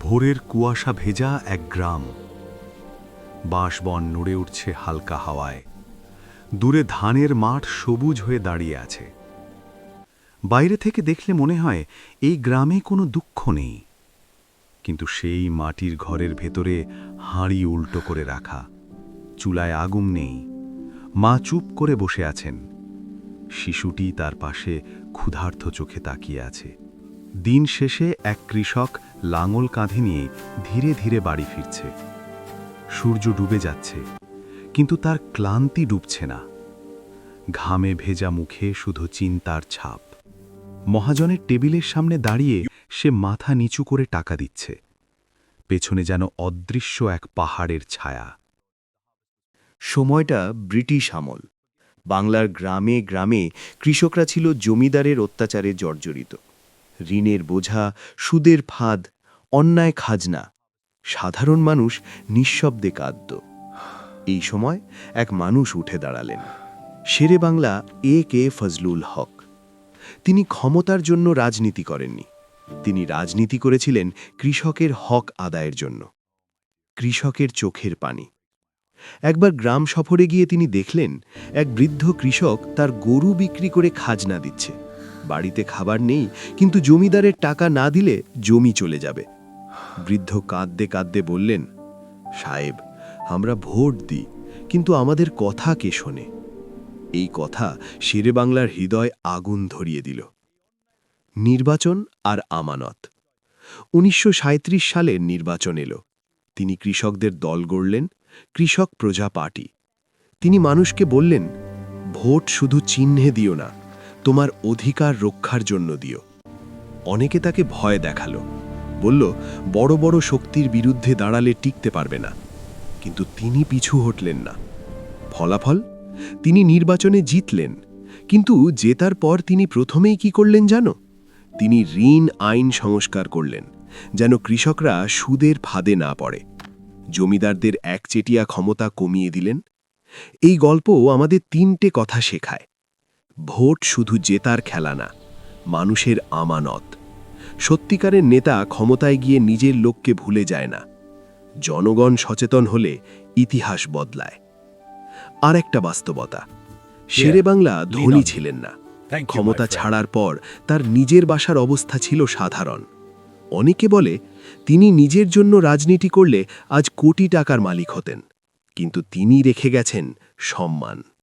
ভোরের কুয়াশা ভেজা এক গ্রাম। বাঁশবন নড়ে উঠছে হালকা হাওয়ায়। দূরে ধানের মাঠ সবুজ হয়ে দাঁড়িয়ে আছে। বাইরে থেকে দেখলে মনে হয় এই গ্রামে কোনো দুঃখ নেই। কিন্তু সেই মাটির ঘরের ভেতরে হাঁড়ি উল্টো করে রাখা। চুলায় আগুন নেই। মা চুপ করে বসে আছেন। শিশুটি তার পাশে ক্ষুধার্থ চোখে তাকিয়ে আছে। দিন শেষে এক কৃষক লাঙল কাঁধে নিয়ে ধীরে ধীরে বাড়ি ফিরছে। সূর্য ডুবে যাচ্ছে, কিন্তু তার ক্লান্তি ডুবছে না। ঘামে ভেজা মুখে শুধু চিন্তার ছাপ। মহাজনের টেবিলের সামনে দাঁড়িয়ে সে মাথা নিচু করে টাকা দিচ্ছে। পেছনে যেন অদৃশ্য এক পাহাড়ের ছায়া। সময়টা ব্রিটিশ আমল। বাংলার গ্রামে গ্রামে কৃষকরা ছিল জমিদারের অত্যাচারে জর্জরিত। ঋণের বোঝা, সুদের ফাঁদ, অন্যায় খাজনা। সাধারণ মানুষ নিঃশব্দে কাঁদত এই সময় এক মানুষ উঠে দাঁড়ালেন। শেরে বাংলা এ কে ফজলুল হক। তিনি ক্ষমতার জন্য রাজনীতি করেননি। তিনি রাজনীতি করেছিলেন কৃষকের হক আদায়ের জন্য। কৃষকের চোখের পানি। একবার গ্রাম সফরে গিয়ে তিনি দেখলেন, এক বৃদ্ধ কৃষক তার গরু বিক্রি করে খাজনা দিচ্ছে। বাড়িতে খাবার নেই, কিন্তু জমিদারের টাকা না দিলে জমি চলে যাবে। বৃদ্ধ কাঁদতে কাঁদতে বললেন, সাহেব, আমরা ভোট দিই, কিন্তু আমাদের কথা কে শোনে? এই কথা শেরে বাংলার হৃদয় আগুন ধরিয়ে দিল। নির্বাচন আর আমানত। উনিশশো সালের নির্বাচন এলো। তিনি কৃষকদের দল গড়লেন, কৃষক প্রজা পার্টি। তিনি মানুষকে বললেন, ভোট শুধু চিহ্নে দিও না তোমার অধিকার রক্ষার জন্য দিও। অনেকে তাকে ভয় দেখাল। বলল, বড় বড় শক্তির বিরুদ্ধে দাঁড়ালে টিকতে পারবে না। কিন্তু তিনি পিছু হটলেন না। ফলাফল? তিনি নির্বাচনে জিতলেন। কিন্তু জেতার পর তিনি প্রথমেই কি করলেন জানো? তিনি ঋণ আইন সংস্কার করলেন, যেন কৃষকরা সুদের ফাঁদে না পড়ে। জমিদারদের একচেটিয়া ক্ষমতা কমিয়ে দিলেন। এই গল্প আমাদের তিনটে কথা শেখায়। ভোট শুধু জেতার খেলা না মানুষের আমানত। সত্যিকারের নেতা ক্ষমতায় গিয়ে নিজের লোককে ভুলে যায় না। জনগণ সচেতন হলে ইতিহাস বদলায়। আর একটা বাস্তবতা শেরে বাংলা ধনী ছিলেন না। ক্ষমতা ছাড়ার পর তার নিজের বাসার অবস্থা ছিল সাধারণ। অনেকে বলে তিনি নিজের জন্য রাজনীতি করলে আজ কোটি টাকার মালিক হতেন কিন্তু তিনি রেখে গেছেন সম্মান।